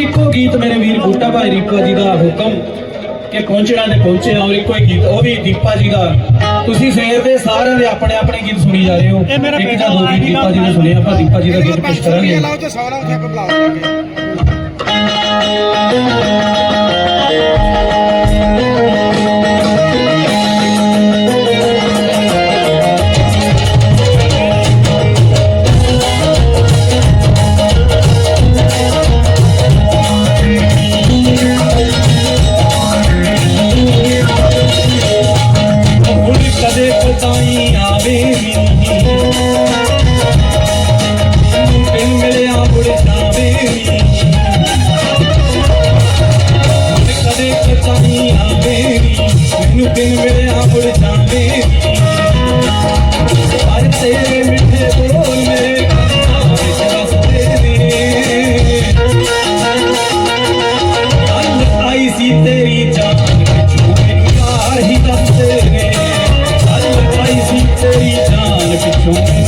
ਇੱਕੋ ਗੀਤ ਮੇਰੇ ਵੀਰ ਬੂਟਾ ਭਾਈ ਰੀਪਾ ਜੀ ਦਾ ਹੁਕਮ ਕਿ ਪਹੁੰਚਣਾ ਤੇ ਪਹੁੰਚੇ ਔਰ ਇੱਕੋ ਹੀ ਗੀਤ ਉਹ ਵੀ ਦੀਪਾ ਜੀ ਦਾ। ਤੁਸੀਂ ਸਵੇਰ ਦੇ ਸਾਰਿਆਂ ਦੇ ਆਪਣੇ ਆਪਣੇ ਗੀਤ ਸੁਣੀ ਜਾ ਰਹੇ ਹੋ। ਇੱਕ ਜਾਂ ਦੋ ਗੀਤ ਦੀਪਾ ਜੀ ਦੇ ਸੁਣੇ ਆਪਾਂ ਦੀਪਾ ਜੀ ਦਾ ਗੀਤ ਕੁਝ ਕਰਾਂਗੇ। ਲਾਓ ਤੇ 100 ਨਾਲ ਉੱਥੇ ਬੁਲਾਓ Música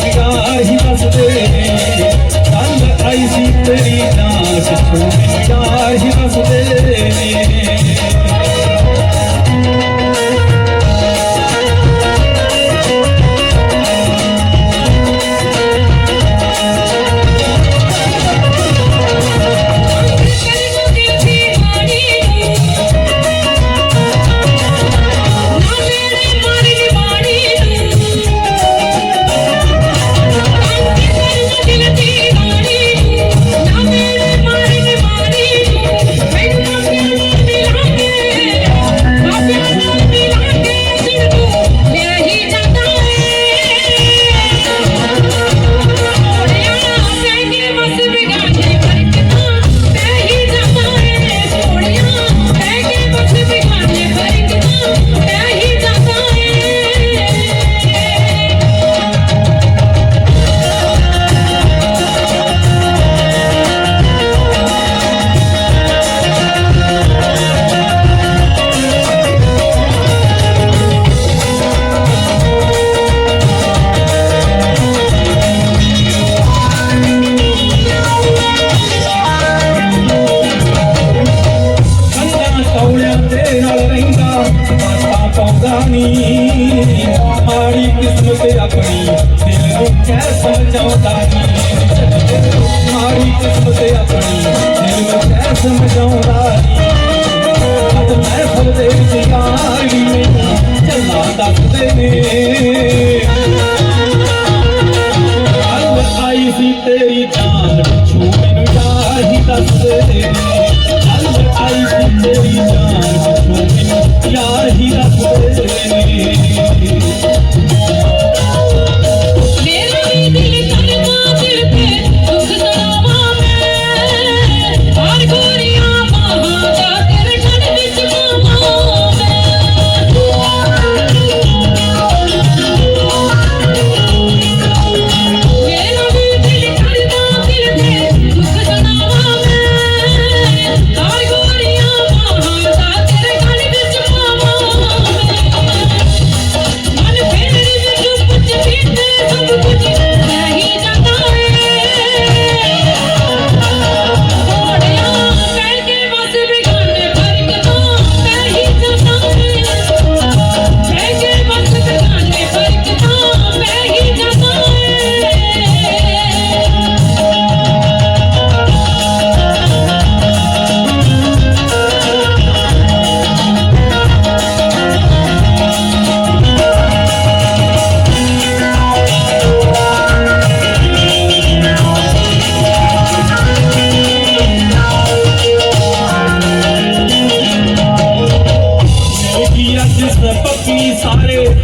किसी तेरी जान छूटे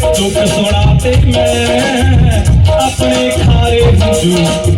ਸੁਣਾ ਸੁਣਾਤੇ ਮੈਂ ਆਪਣੇ ਖਾਰੇ ਹੰਝੂ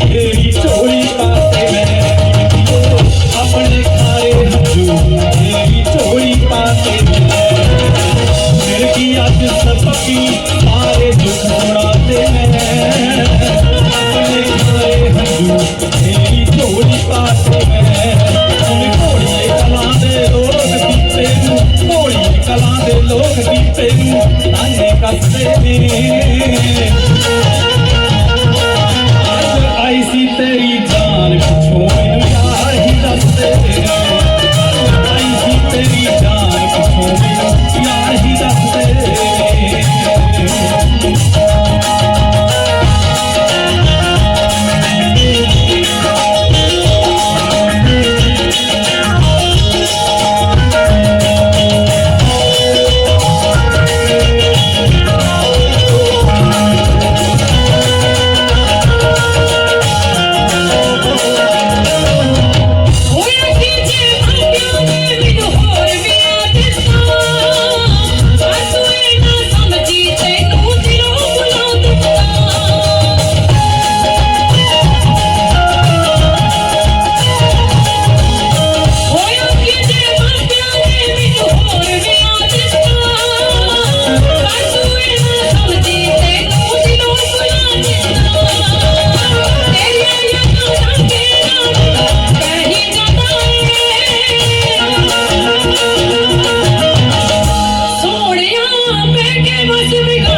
give me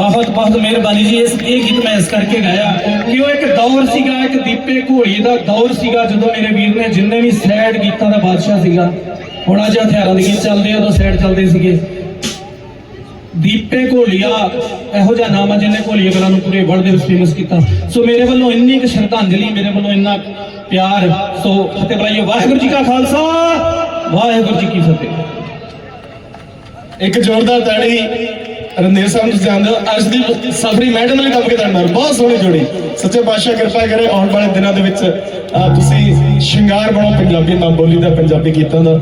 ਮਿਹਰਬਾਨੀ ਜੀ। ਇਸ ਇਹ ਗੀਤ ਮੈਂ ਇਸ ਕਰਕੇ ਗਾਇਆ ਕਿ ਉਹ ਇੱਕ ਦੌਰ ਸੀਗਾ, ਇੱਕ ਦੀਪੇ ਘੋੜੀ ਦਾ ਦੌਰ ਸੀਗਾ, ਜਦੋਂ ਮੇਰੇ ਵੀਰ ਨੇ ਜਿੰਨੇ ਵੀ ਸੈਡ ਗੀਤਾਂ ਦਾ ਬਾਦਸ਼ਾਹ ਸੀਗਾ, ਹੁਣ ਅੱਜ ਹਥਿਆਰਾਂ ਦੇ ਗੀਤ ਚੱਲਦੇ ਆ, ਉਦੋਂ ਸੈਡ ਚੱਲਦੇ ਸੀਗੇ। ਦੀਪੇ ਘੋਲੀਆ, ਇਹੋ ਜਿਹਾ ਨਾਮ ਆ ਜਿਹਨੇ ਘੋਲੀਆ ਕਲਾ ਨੂੰ ਪੂਰੇ ਵਰਲਡ ਦੇ ਵਿੱਚ ਫੇਮਸ ਕੀਤਾ। ਸੋ ਮੇਰੇ ਵੱਲੋਂ ਇੰਨੀ ਕੁ ਸ਼ਰਧਾਂਜਲੀ, ਮੇਰੇ ਵੱਲੋਂ ਇੰਨਾ ਪਿਆਰ। ਸੋ ਫਤਿਹ ਬੁਲਾਈਏ ਵਾਹਿਗੁਰੂ ਜੀ ਕਾ ਖਾਲਸਾ, ਵਾਹਿਗੁਰੂ ਜੀ ਕੀ ਫਤਿਹ। ਇੱਕ ਜ਼ੋਰਦਾਰ ਤਾੜੀ ਰਣਧੀਰ ਸਾਹਿਬ ਨੂੰ ਜਾਣਦੇ ਹੋ ਅੱਜ ਦੀ ਸਫਰੀ ਮੈਡਮ ਲਈ ਕੰਮ ਕੇ ਤੁਹਾਡੇ ਨਾਲ ਬਹੁਤ ਸੋਹਣੀ ਜੋੜੀ। ਸੱਚੇ ਪਾਤਸ਼ਾਹ ਕਿਰਪਾ ਕਰੇ ਆਉਣ ਵਾਲੇ ਦਿਨਾਂ ਦੇ ਵਿੱਚ ਅਹ, ਤੁਸੀਂ ਸ਼ਿੰਗਾਰ ਬਣੋ ਪੰਜਾਬੀ ਮਾਂ ਬੋਲੀ ਦਾ ਪੰਜਾਬੀ ਗੀਤਾਂ ਦਾ।